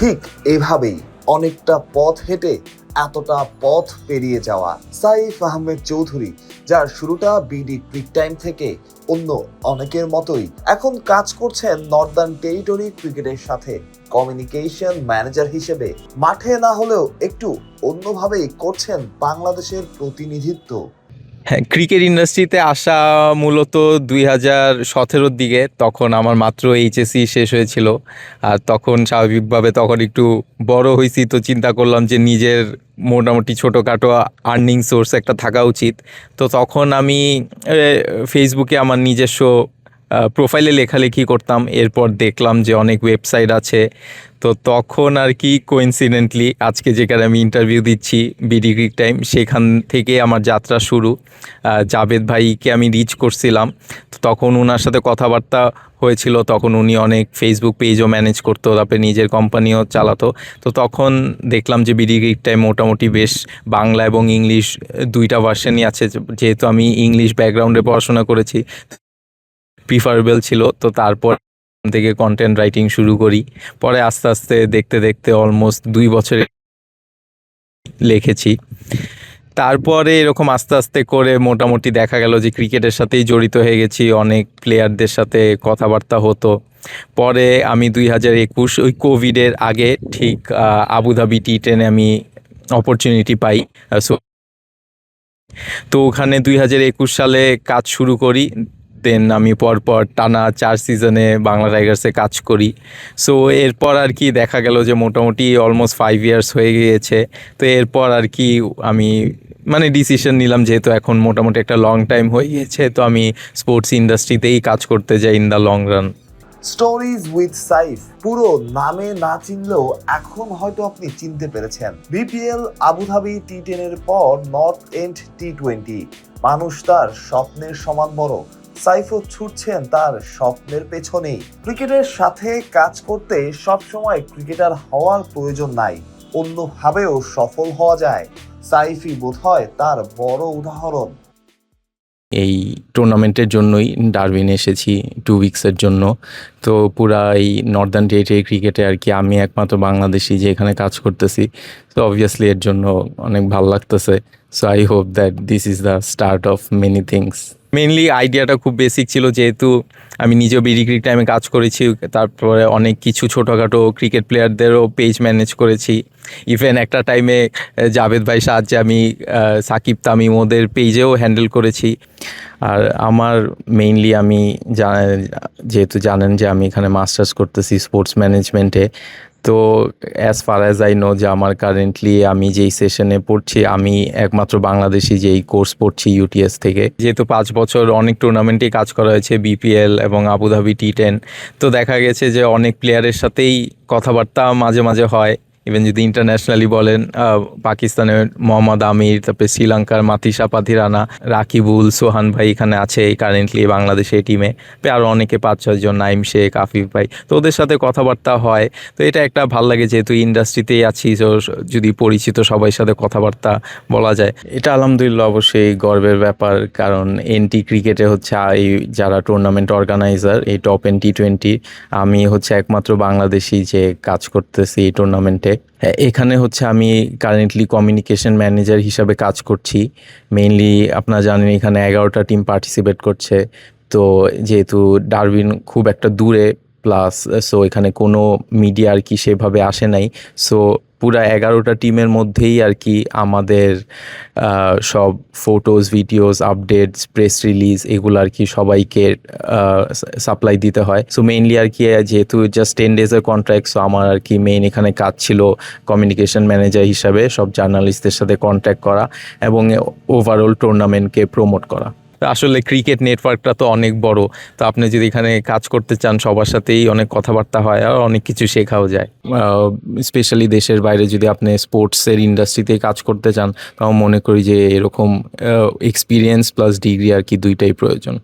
ঠিক এভাবেই অনেকটা পথ হেঁটে এতটা পথ পেরিয়ে যাওয়া সাইফ আহমেদ চৌধুরী, যার শুরুটা বিডি ক্রিক টাইম থেকে অন্য অনেকের মতোই। এখন কাজ করছেন নর্দার্ন টেরিটরি ক্রিকেটের সাথে কমিউনিকেশন ম্যানেজার হিসেবে। মাঠে না হলেও একটু অন্যভাবেই করছেন বাংলাদেশের প্রতিনিধিত্ব। হ্যাঁ ক্রিকেট ইন্ডাস্ট্রিতে আসা মূলত দুই হাজার সতেরোর দিকে। তখন আমার মাত্র এইচএসি শেষ হয়েছিল। আর তখন স্বাভাবিকভাবে তখন একটু বড় হয়েছি তো চিন্তা করলাম যে নিজের মোটামুটি ছোটোখাটো আর্নিং সোর্স একটা থাকা উচিত। তো তখন আমি ফেসবুকে আমার নিজস্ব প্রোফাইলে লেখালেখি করতাম, এরপর দেখলাম যে অনেক ওয়েবসাইট আছে। তো তখন আর কি কোইন্সিডেন্টলি আজকে যেখানে আমি ইন্টারভিউ দিচ্ছি বিডি ক্রিক টাইম সেখান থেকে আমার যাত্রা শুরু। জাভেদ ভাইকে আমি রিচ করছিলাম। তো তখন ওনার সাথে কথাবার্তা হয়েছিল, তখন উনি অনেক ফেসবুক পেজও ম্যানেজ করতো, তারপরে নিজের কোম্পানিও চালাতো। তো তখন দেখলাম যে বিডি টাইম মোটামুটি বেশ বাংলা এবং ইংলিশ দুইটা ভার্সনই আছে, যেহেতু আমি ইংলিশ ব্যাকগ্রাউন্ডে পড়াশোনা করেছি। প্রিফারেবল ছিল, তো তারপর থেকে কন্টেন্ট রাইটিং শুরু করি। পরে আস্তে আস্তে দেখতে দেখতে অলমোস্ট দুই বছরে লিখেছি। তারপরে এরকম আস্তে আস্তে করে মোটামুটি দেখা গেল যে ক্রিকেটের সাথেই জড়িত হয়ে গেছি, অনেক প্লেয়ারদের সাথে কথাবার্তা হতো। পরে আমি দুই হাজার একুশ ওই কোভিডের আগে ঠিক আবুধাবি টি টেনে আমি অপরচুনিটি পাই সো তো ওখানে দুই হাজার একুশ সালে কাজ শুরু করি। দেন আমি পরপর টানা চার সিজনে বাংলা টাইগার্সে কাজ করি। সো এরপর আর কি দেখা গেল যে মোটামুটি অলমোস্ট ফাইভ ইয়ার্স হয়ে গিয়েছে। তো এরপর আর কি আমি মানে ডিসিশন নিলাম যেহেতু এখন মোটামুটি একটা লং টাইম হয়ে গিয়েছে, তো আমি স্পোর্টস ইন্ডাস্ট্রিতেই কাজ করতে যাই in the long run stories with Saif পুরো নামে না চিনলেও এখন হয়তো আপনি চিনতে পেরেছেন। বিপিএল আবুধাবি টি টেনের পর নর্থ এন্ড টি টোয়েন্টি মানুষ তার স্বপ্নের সমান বড়। সাইফও ছুটছেন তার স্বপ্নের পেছনেই। ক্রিকেটের সাথে কাজ করতে সবসময় ক্রিকেটার হওয়ার প্রয়োজন নাই, অন্যভাবেও সফল হওয়া যায় সাইফই বোধহয় তার বড় উদাহরণ। এই টুর্নামেন্টের জন্যই ডারবিন এসেছি টু উইকসের জন্য। তো পুরা এই নর্দার্ন টেরিটরি ক্রিকেটে আর কি আমি একমাত্র বাংলাদেশি যে এখানে কাজ করতেছি। তো অবভিয়াসলি এর জন্য অনেক ভালো লাগতেছে। So I hope that this is the start of many things mainly আইডিয়াটা খুব বেসিক ছিল যেহেতু আমি নিজেও বিডি ক্রিক টাইমে কাজ করেছি, তারপরে অনেক কিছু ছোটোখাটো ক্রিকেট প্লেয়ারদেরও পেজ ম্যানেজ করেছি। ইভেন একটা টাইমে জাভেদ ভাই সাহায্যে আমি সাকিব তামিম ওদের পেজেও হ্যান্ডেল করেছি। আর আমার মেইনলি আমি যেহেতু জানেন যে আমি এখানে মাস্টার্স করতেছি স্পোর্টস ম্যানেজমেন্টে তো as far as I know যে আমার কারেন্টলি আমি যেই সেশনে পড়ছি, আমি একমাত্র বাংলাদেশি যেই কোর্স পড়ছি ইউটিএস থেকে। যেহেতু পাঁচ বছর অনেক টুর্নামেন্টেই কাজ করা হয়েছে বিপিএল এবং আবুধাবি টি টেন তো দেখা গেছে যে অনেক প্লেয়ারের সাথেই কথাবার্তা মাঝে মাঝে হয়। ইভেন যদি ইন্টারন্যাশনালি বলেন পাকিস্তানের মোহাম্মদ আমির, তারপরে শ্রীলঙ্কার মাতিসা পাথিরানা, রাকিবুল, সোহান ভাই এখানে আছে এই কারেন্টলি বাংলাদেশের টিমে আরও অনেকে পাঁচ ছয়জন নাইম শেখ, আফিফ ভাই। তো ওদের সাথে কথাবার্তা হয়। তো এটা একটা ভালো লাগে যেহেতু ইন্ডাস্ট্রিতেই আছি, তো যদি পরিচিত সবাই সাথে কথাবার্তা বলা যায়। এটা আলহামদুলিল্লাহ অবশ্যই গর্বের ব্যাপার, কারণ এনটি ক্রিকেটে হচ্ছে এই যারা টুর্নামেন্ট অর্গানাইজার এই টপ এন টি টোয়েন্টি আমি হচ্ছে একমাত্র বাংলাদেশি যে কাজ করতেছি এই টুর্নামেন্টে এখানে হচ্ছে আমি কারেন্টলি কমিউনিকেশন ম্যানেজার হিসাবে কাজ করছি। মেইনলি আপনারা জানেন এখানে এগারোটা টিম পার্টিসিপেট করছে। তো যেহেতু ডারবিন খুব একটা দূরে প্লাস সো এখানে কোনো মিডিয়া আর কি সেভাবে আসে নাই। সো পুরা এগারোটা টিমের মধ্যেই আর কি আমাদের সব photos videos updates press release এগুলো আর কি সবাইকে সাপ্লাই দিতে হয়। সো মেইনলি আর কি যেহেতু জাস্ট টেন ডেজের কন্ট্রাক্ট সো আমার আর কি মেইন এখানে কাজ ছিল কমিউনিকেশন ম্যানেজার হিসাবে, সব জার্নালিস্টদের সাথে কন্ট্যাক্ট করা এবং ওভারঅল টুর্নামেন্টকে প্রমোট করা। আসলে ক্রিকেট নেটওয়ার্কটা তো অনেক বড়। তো আপনি যদি এখানে কাজ করতে চান, সবার সাথেই অনেক কথাবার্তা হয় আর অনেক কিছু শেখাও যায়। স্পেশালি দেশের বাইরে যদি আপনি স্পোর্টসের ইন্ডাস্ট্রিতে কাজ করতে চান, তাও মনে করি যে এরকম এক্সপিরিয়েন্স প্লাস ডিগ্রি আর কি দুইটাই প্রয়োজন।